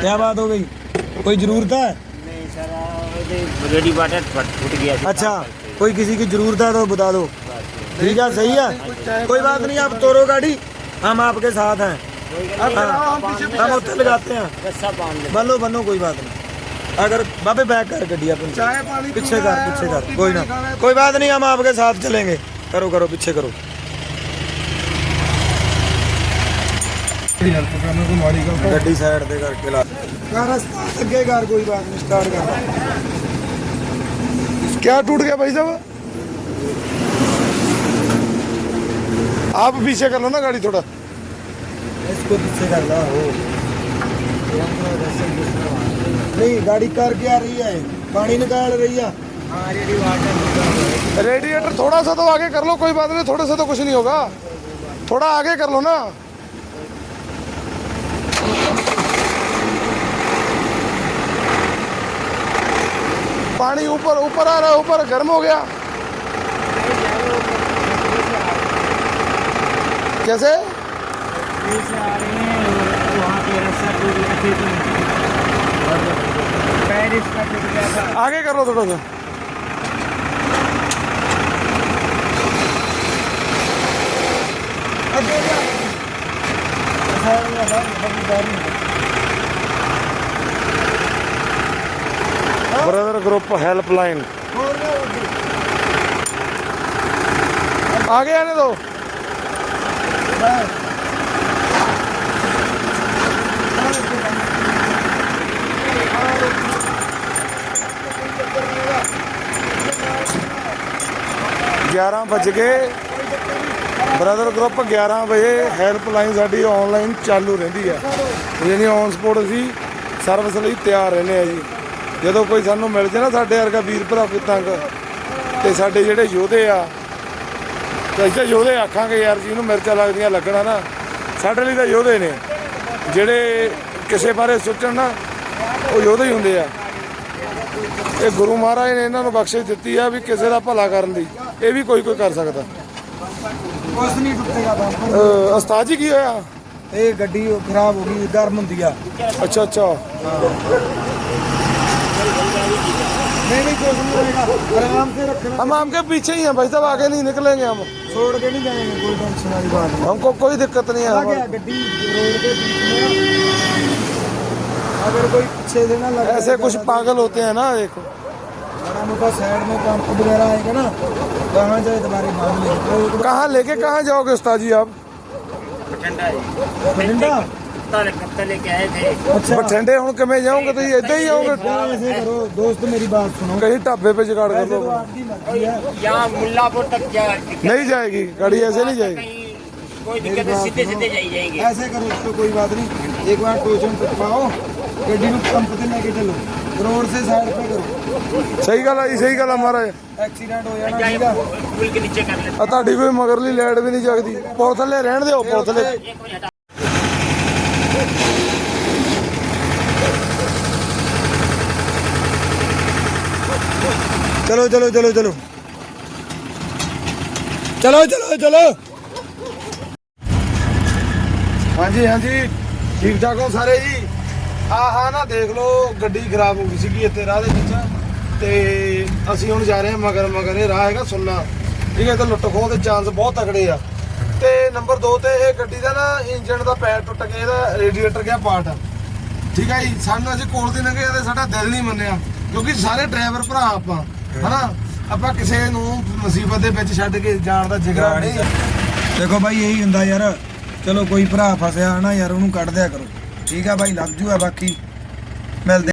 क्या बात हो गई कोई जरूरत है नहीं सर वो रेडी वाटर फट गया था। अच्छा कोई किसी की जरूरत है तो बता दो ठीक है सही है कोई बात नहीं आप तोड़ो गाड़ी हम आपके साथ हैं हाँ, हम उत्थे लगाते हैं रस्सा बांध बनो बनो कोई बात नहीं अगर बाबे बैक कर गड्डी अपन चाय पानी पीछे कर पीछे कर कोई ना कोई बात नहीं हम आपके साथ चलेंगे करो करो पीछे करो ਗੱਡੀ ਸਾਈਡ ਤੇ ਕਰਕੇ ਲਾ कर रस्ता ਅੱਗੇ कर कोई बात नहीं स्टार्ट कर क्या टूट गया भाई साहब आप पीछे कर लो ना गाड़ी थोड़ा इसको पीछे कर ला हो नहीं गाड़ी कर क्या रही है पानी निकाल रही है ਹਾਂ ਰੈਡੀ ਵਾਟਰ रेडिएटर थोड़ा सा तो आगे कर लो कोई बात नहीं थोड़े से तो कुछ नहीं होगा थोड़ा आगे कर लो ना पानी ऊपर ऊपर आ रहा है, ऊपर, गर्म हो गया। कैसे? आगे कर लो थोड़ा सा। अच्छा ਬ੍ਰਦਰ ਗਰੁੱਪ ਹੈਲਪਲਾਈਨ ਆ ਗਏ ਆਨੇ ਦੋ ਗਿਆਰਾਂ ਵੱਜ ਗਏ ਬ੍ਰਦਰ ਗਰੁੱਪ 11 ਵਜੇ ਹੈਲਪਲਾਈਨ ਸਾਡੀ ਆਨਲਾਈਨ ਚਾਲੂ ਰਹਿੰਦੀ ਆ ਯਾਨੀ ਔਨ ਸਪੋਰਟ ਅਸੀਂ ਸਰਵਿਸ ਲਈ ਤਿਆਰ ਰਹਿੰਦੇ ਆ ਜੀ ਜਦੋਂ ਕੋਈ ਸਾਨੂੰ ਮਿਲ ਜੇ ਨਾ ਸਾਡੇ ਵਰਗਾ ਵੀਰ ਭਰਾ ਕੋਈ ਤੰਗ ਤੇ ਸਾਡੇ ਜਿਹੜੇ ਯੋਧੇ ਆ ਤੇ ਅਸੀਂ ਯੋਧੇ ਆਖਾਂਗੇ ਯਾਰ ਜੀ ਨੂੰ ਮਿਰਚਾਂ ਲੱਗਦੀਆਂ ਲੱਗਣਾ ਨਾ। ਸਾਡੇ ਲਈ ਤਾਂ ਯੋਧੇ ਨੇ। ਜਿਹੜੇ ਕਿਸੇ ਬਾਰੇ ਸੋਚਣ ਨਾ ਉਹ ਯੋਧੇ ਹੀ ਹੁੰਦੇ ਆ। ਇਹ ਗੁਰੂ ਮਹਾਰਾਜ ਨੇ ਇਹਨਾਂ ਨੂੰ ਬਖਸ਼ਿਸ਼ ਦਿੱਤੀ ਆ ਵੀ ਕਿਸੇ ਦਾ ਭਲਾ ਕਰਨ ਦੀ। ਇਹ ਵੀ ਕੋਈ ਕੋਈ ਕਰ ਸਕਦਾ। ਕੁਝ ਨਹੀਂ ਟੁੱਟੇਗਾ ਬੰਪਰ ਉਸਤਾਦ ਜੀ ਕੀ ਹੋਇਆ? ਇਹ ਗੱਡੀ ਖਰਾਬ ਹੋ ਗਈ ਦਰਮ ਹੁੰਦੀ ਆ। ਅੱਛਾ ਅੱਛਾ। आराम से रखना हम आपके पीछे ही हैं भाई साहब आगे नहीं निकलेंगे हम। छोड़ के नहीं जाएँगे कोई टेंशन वाली बात नहीं हमको कोई दिक्कत नहीं है आ हमारे- गया गड्डी रोड के बीच में। अगर कोई पीछे से ना लगे ऐसे कुछ पागल होते हैं ना देखो बड़ा मोटा साइड में पंप वगैरह आएगा ना वहाँ जाए दोबारा बाँध तो कहाँ लेके कहाँ जाओगे उस्ताद जी आप? ठंडा है ठंडा कत्ता कत्ता लेके आए थे अच्छा बठिंडे हूँ किमें जाओगे तो ये इतना ही जाओगे यार ऐसे करो दोस्त मेरी बात सुनो कहीं ढाबे पे जुगाड़ कर ऐसे तो लो आपकी मर्जी है यहाँ मुल्लापुर तक क्या दिक्कत नहीं जाएगी गाड़ी ऐसे नहीं जाएगी कहीं कोई दिक्कत है सीधे सीधे जाई जाएंगे ऐसे करो तो कोई बात नहीं एक बार टोचन टपाओ ਗੱਡੀ ਨੂੰ ਪੰਪ ਤੇ ਲੈ ਕੇ ਚੱਲੋ ਰੋਡ ਸੇ ਸਾਈਡ पे करो ਸਹੀ ਗੱਲ ਆ ਜੀ ਸਹੀ ਗੱਲ ਆ ਮਹਾਰਾਜ ਐਕਸੀਡੈਂਟ ਹੋ ਜਾਣਾ जाए ਸੀਗਾ पुल के नीचे कर लेते ਆ ਤੁਹਾਡੀ ਕੋਈ ਮਗਰਲੀ ਲਾਈਟ ਵੀ ਨਹੀਂ ਜਗਦੀ ਪੁਲ ਥੱਲੇ ਰਹਿਣ ਦਿਓ ਪੁਲ ਥੱਲੇ ਚਲੋ ਚਲੋ ਚਲੋ ਚਲੋ। ਚਲੋ ਚਲੋ ਚਲੋ। ਹਾਂਜੀ ਹਾਂਜੀ। ਠੀਕ ਠਾਕ ਹੋ ਸਾਰੇ ਜੀ? ਆਹ ਹਾਂ ਨਾ ਦੇਖ ਲਓ, ਗੱਡੀ ਖਰਾਬ ਹੋ ਗਈ ਸੀਗੀ ਇੱਥੇ ਰਾਹ ਦੇ ਵਿੱਚ। ਤੇ ਅਸੀਂ ਹੁਣ ਜਾ ਰਹੇ ਹਾਂ ਮਗਰ ਮਗਰ। ਇਹ ਰਾਹ ਹੈਗਾ ਸੁੰਨਾ। ਠੀਕ ਹੈ, ਤਾਂ ਲੁੱਟ ਖੋਹ ਦੇ ਚਾਂਸ ਬਹੁਤ ਤਕੜੇ ਆ। ਤੇ ਨੰਬਰ 2 ਤੇ ਇਹ ਗੱਡੀ ਦਾ ਨਾ ਇੰਜਨ ਦਾ ਪੈਰ ਟੁੱਟ ਕੇ ਇਹਦਾ ਰੇਡੀਏਟਰ ਗਿਆ ਪਾਰਟ। ਠੀਕ ਹੈ ਜੀ, ਸਾਨੂੰ ਅਸੀਂ ਕੋਲ ਦੀ ਲੰਘੇ ਤੇ ਸਾਡਾ ਦਿਲ ਨਹੀਂ ਮੰਨਿਆ, ਕਿਉਂਕਿ ਸਾਰੇ ਡਰਾਈਵਰ ਭਰਾ ਆਪਾਂ। ਹਨਾ? ਆਪਾਂ ਕਿਸੇ ਨੂੰ ਮੁਸੀਬਤ ਦੇ ਵਿੱਚ ਛੱਡ ਕੇ ਜਾਣ ਦਾ ਜਿਗਰਾ ਨਹੀਂ ਦੇਖੋ ਭਾਈ ਇਹੀ ਹੁੰਦਾ ਯਾਰ। ਚਲੋ ਕੋਈ ਭਰਾ ਫਸਿਆ ਨਾ ਯਾਰ ਉਹਨੂੰ ਕੱਢ ਦਿਆ ਕਰੋ। ਠੀਕ ਆ ਭਾਈ ਲੱਗ ਜੂਗਾ ਬਾਕੀ। ਮਿਲਦੇ